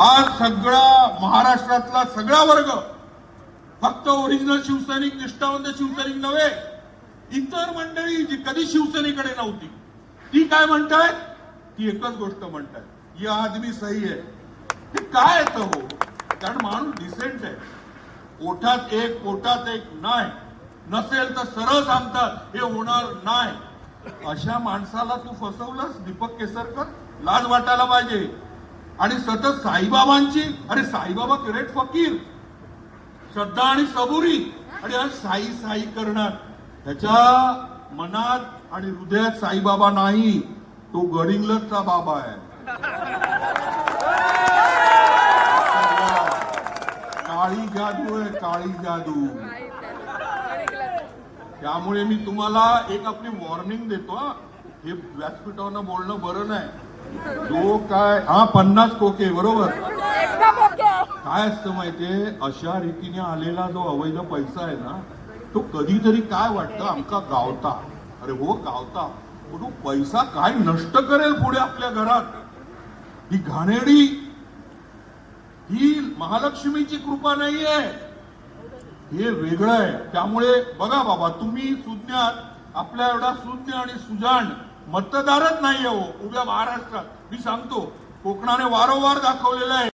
आज सगळा महाराष्ट्रातला सगळा वर्ग फक्त ओरिजिनल शिवसैनिक निष्ठावंत शिवसैनिक नव्हे इतर मंडळी जी कधी शिवसेनेकडे नव्हती ती काय म्हणतायत? ती एकच गोष्ट म्हणतायत ही आदमी सही आहे. ते काय येतं हो कारण माणूस डिसेंट आहे. ओठात एक पोटात एक नाही. नसेल तर सरळ सांगतात हे होणार नाही. अशा माणसाला तू फसवलंस? दीपक केसरकर लाज वाटायला पाहिजे. आणि सतत साईबाबांची अरे साईबाबा ग्रेट फकीर श्रद्धा आणि सबुरी आणि आज साई साई करणार. त्याच्या मनात आणि हृदयात साईबाबा नाही तो गडिंगलचा बाबा आहे. काळी जादू आहे काळी जादू. त्यामुळे मी तुम्हाला एक आपली वॉर्निंग देतो हा. हे व्यासपीठावरनं बोलणं बरं नाही. जो काय हा पन्नास कोके बरोबर? काय असतं माहितीये? अशा रीतीने आलेला जो अवैध पैसा आहे ना तो कधीतरी काय वाटतं? आमका गावता. अरे हो गावता. तो पैसा काय नष्ट करेल पुढे आपल्या घरात. ही घाणेडी ही महालक्ष्मीची कृपा नाहीये. हे वेगळं आहे. त्यामुळे बघा बाबा तुम्ही सुज्ञात आपल्या एवढा सुज्ञ आणि सुजाण मतदारच नाहीये हो उभ्या महाराष्ट्रात. मी सांगतो कोकणाने वारंवार दाखवलेलं आहे.